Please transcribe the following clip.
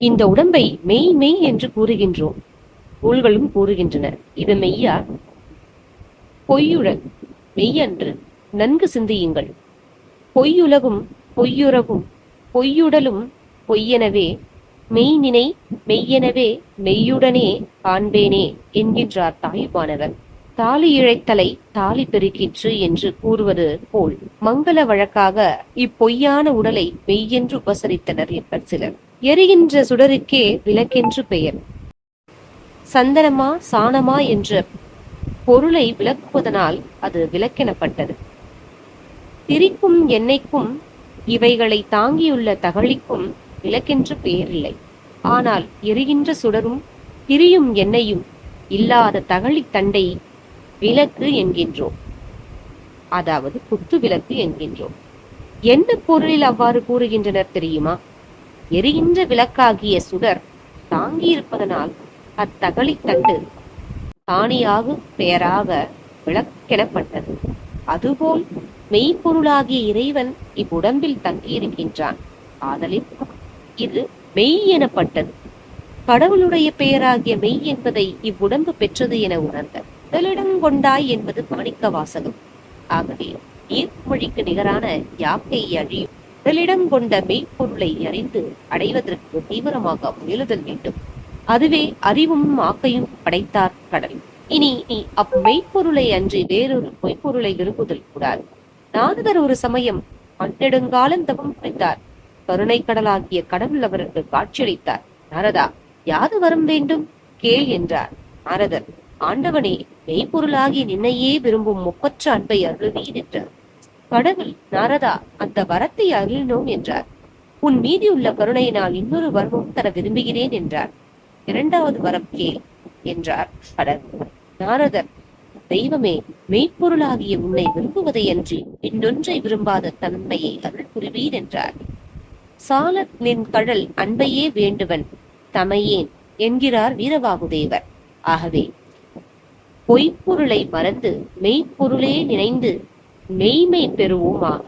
இந்த உடம்பை மெய் மெய் என்று கூறுகின்றோம். நூல்களும் கூறுகின்றன. இது மெய்யா? பொய்யுழ மெய்யன்று நன்கு சிந்தியுங்கள். பொய்யுலகும் பொய்யுறவும் பொய்யுடலும் பொய்யெனவே மெய்நினை மெய்யெனவே மெய்யுடனே காண்பேனே என்கின்றார் தாயுமானவர் தாலி இழைத்தலை தாலி பெருக்கிற்று என்று கூறுவது போல் மங்கள வழக்காக இப்பொய்யான உடலை மெய்யென்று உபசரித்தனர் என்பர் சிலர். எரிகின்ற சுடருக்கே விளக்கென்று பெயர். சந்தனமா சாணமா என்ற பொருளை விளக்குவதனால் அது விளக்கெனப்பட்டது. திரிக்கும் எண்ணெய்க்கும் இவைகளை தாங்கியுள்ள தகழிக்கும் விளக்கென்று பெயரில்லை. ஆனால் எரிகின்ற சுடரும் திரியும் எண்ணெயும் இல்லாத தகழித் தண்டை விளக்கு என்கின்றோம். அதாவது குத்து விளக்கு என்கின்றோம். என்ன பொருளில் அவ்வாறு கூறுகின்றனர் தெரியுமா? எரிகின்ற விளக்காகிய சுடர் தாங்கியிருப்பதனால் அத்தகழி தண்டு தானியாக பெயராக விளக்கெனப்பட்டது. அதுபோல் மெய்ப்பொருளாகிய இறைவன் இவ்வுடம்பில் தங்கியிருக்கின்றான். ஆதலில் இது மெய் எனப்பட்டது. கடவுளுடைய பெயராகிய மெய் என்பதை இவ்வுடம்பு பெற்றது என உணர்ந்தது முதலிடங்கொண்டாய் என்பது மாணிக்க வாசகம். ஆகவே நீர்மொழிக்கு நிகரான யாக்கை அழியும் முதலிடம் கொண்ட மெய்ப்பொருளை அறிந்து அடைவதற்கு தீவிரமாக முயலுதல் வேண்டும். அதுவே அறிவும் ஆக்கையும் படைத்தார் கடல். இனி நீ அம்மெய்ப்பொருளை அன்றி வேறொரு பொய்ப்பொருளை விரும்புதல் கூடாது. நாதர் ஒரு சமயம் பன்னெடுங்காலம் தவம் புரிந்தார். கருணை கடலாகிய கடவுள் அவருக்கு காட்சியளித்தார். நாரதா யாது வரம் வேண்டும்? கேள் என்றார். நாரதர் ஆண்டவனே மெய்ப்பொருளாகி நின்னையே விரும்பும் முப்பற்ற அன்பை அருள்வி என்றார் கடவுள் நாரதா அந்த வரத்தை அருளினோம் என்றார். உன் மீதியுள்ள கருணையினால் இன்னொரு வரமும் தர விரும்புகிறேன் என்றார். இரண்டாவது வரம் கேள் என்றார் கடவுள். நாரதர் தெய்வமே மெய்ப்பொருளாகிய உன்னை விரும்புவதை அன்றி இன்னொன்றை விரும்பாத தன்மையை அருள் புரிவீர் என்றார். சாலர் நின் கடல் அன்பையே வேண்டுவன் தமையேன் என்கிறார் வீரபாகுதேவர் ஆகவே பொய்ப்பொருளை மறந்து மெய்ப்பொருளே நினைந்து மெய்மை பெறுவோமாக.